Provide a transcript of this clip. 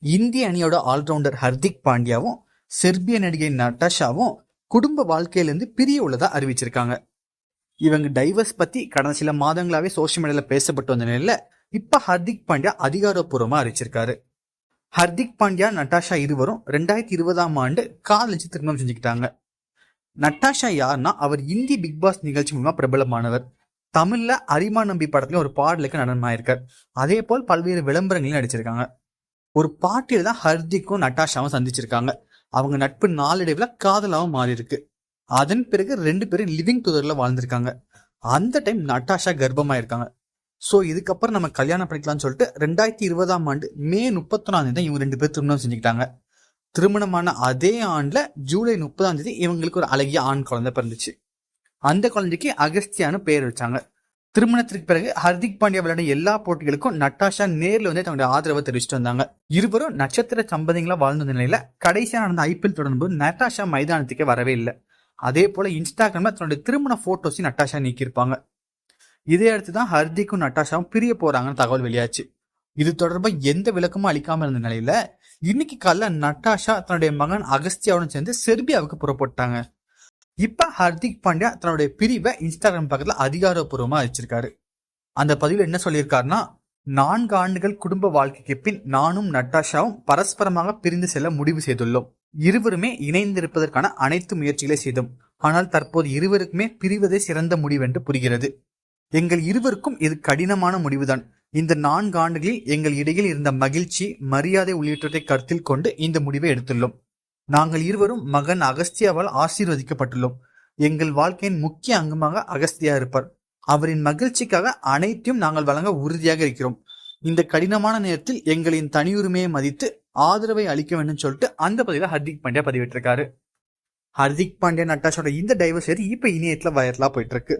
இந்திய அணியோட ஆல்ரவுண்டர் ஹர்திக் பாண்டியாவும் செர்பிய நடிகை நட்டாஷாவும் குடும்ப வாழ்க்கையிலிருந்து பிரிய உள்ளதா அறிவிச்சிருக்காங்க. இவங்க டைவர்ஸ் பத்தி கடந்த சில மாதங்களாவே சோஷியல் மீடியால பேசப்பட்டு வந்த நிலையில இப்ப ஹர்திக் பாண்டியா அதிகாரப்பூர்வமா அறிவிச்சிருக்காரு. ஹர்திக் பாண்டியா நட்டாஷா இருவரும் ரெண்டாயிரத்தி இருபதாம் ஆண்டு காதலிச்சு திருமணம் செஞ்சுக்கிட்டாங்க. நட்டாஷா யாருன்னா அவர் இந்தி பிக் பாஸ் நிகழ்ச்சி மூலமா பிரபலமானவர். தமிழ்ல அரிமா நம்பி படத்துல ஒரு பாடலுக்கு நடனமாயிருக்கார். அதே போல் பல்வேறு விளம்பரங்களையும் நடிச்சிருக்காங்க. ஒரு பாட்டியில தான் ஹர்திக்கும் நட்டாஷாவும் சந்திச்சிருக்காங்க. அவங்க நட்பு நாளடைவுல காதலாவும் மாறி இருக்கு அதன் பிறகு ரெண்டு பேரும் லிவிங் டுகெதர்ல வாழ்ந்திருக்காங்க. அந்த டைம் நட்டாஷா கர்ப்பமாயிருக்காங்க. ஸோ இதுக்கப்புறம் நம்ம கல்யாணம் பண்ணிக்கலாம்னு சொல்லிட்டு ரெண்டாயிரத்தி இருபதாம் ஆண்டு மே முப்பத்தொன்னாம் தேதி தான் இவங்க ரெண்டு பேரும் திருமணம் செஞ்சுக்கிட்டாங்க. திருமணமான அதே ஆண்டுல ஜூலை முப்பதாம் தேதி இவங்களுக்கு ஒரு அழகிய ஆண் குழந்தை பிறந்துச்சு. அந்த குழந்தைக்கு அகஸ்தியான்னு பேர் வச்சாங்க. திருமணத்திற்கு பிறகு ஹர்திக் பாண்டியா விளையாட எல்லா போட்டிகளுக்கும் நட்டாஷா நேரில் வந்து தன்னுடைய ஆதரவை தெரிவிச்சுட்டு வந்தாங்க. இருவரும் நட்சத்திர சம்பதிகளா வாழ்ந்த நிலையில கடைசியா நடந்த ஐபிஎல் தொடரும்போது நட்டாஷா மைதானத்துக்கே வரவே இல்லை. அதே போல இன்ஸ்டாகிராம்ல தன்னுடைய திருமண போட்டோஸையும் நட்டாஷா நீக்கியிருப்பாங்க. இதே அடுத்து தான் ஹர்திக்கும் நட்டாஷாவும் பிரிய போறாங்கன்னு தகவல் வெளியாச்சு. இது தொடர்பாக எந்த விளக்கமும் அளிக்காம இருந்த நிலையில இன்னைக்கு காலைல நட்டாஷா தன்னுடைய மகன் அகஸ்தியாவுடன் சேர்ந்து செர்பியாவுக்கு புறப்பட்டாங்க. இப்போ ஹர்திக் பாண்டியா தன்னுடைய பிரிவை இன்ஸ்டாகிராம் பக்கத்தில் அதிகாரப்பூர்வமாக அறிவிச்சிருக்காரு அந்த பதிவில் என்ன சொல்லியிருக்காருன்னா நான்கு ஆண்டுகள் குடும்ப வாழ்க்கைக்கு பின் நானும் நட்டாஷாவும் பரஸ்பரமாக பிரிந்து செல்ல முடிவு செய்துள்ளோம். இருவருமே இணைந்திருப்பதற்கான அனைத்து முயற்சிகளை செய்தோம். ஆனால் தற்போது இருவருக்குமே பிரிவதே சிறந்த முடிவென்று புரிகிறது. எங்கள் இருவருக்கும் இது கடினமான முடிவுதான். இந்த நான்கு ஆண்டுகளில் எங்கள் இடையில் இருந்த மகிழ்ச்சி மரியாதை உள்ளிட்டவற்றை கருத்தில் கொண்டு இந்த முடிவை எடுத்துள்ளோம். நாங்கள் இருவரும் மகன் அகஸ்தியாவால் ஆசீர்வதிக்கப்பட்டுள்ளோம். எங்கள் வாழ்க்கையின் முக்கிய அங்கமாக அகஸ்தியா இருப்பார். அவரின் மகிழ்ச்சிக்காக அனைத்தையும் நாங்கள் வழங்க உறுதியாக இருக்கிறோம். இந்த கடினமான நேரத்தில் எங்களின் தனியுரிமையை மதித்து ஆதரவை அளிக்க வேண்டும் சொல்லிட்டு அந்த பதிவில் ஹர்திக் பாண்டியா பதிவிட்டிருக்காரு. ஹர்திக் பாண்டியா நட்டாஷோட இந்த டைவர்ஸ் இப்ப இணையத்துல வைரலா போயிட்டு இருக்கு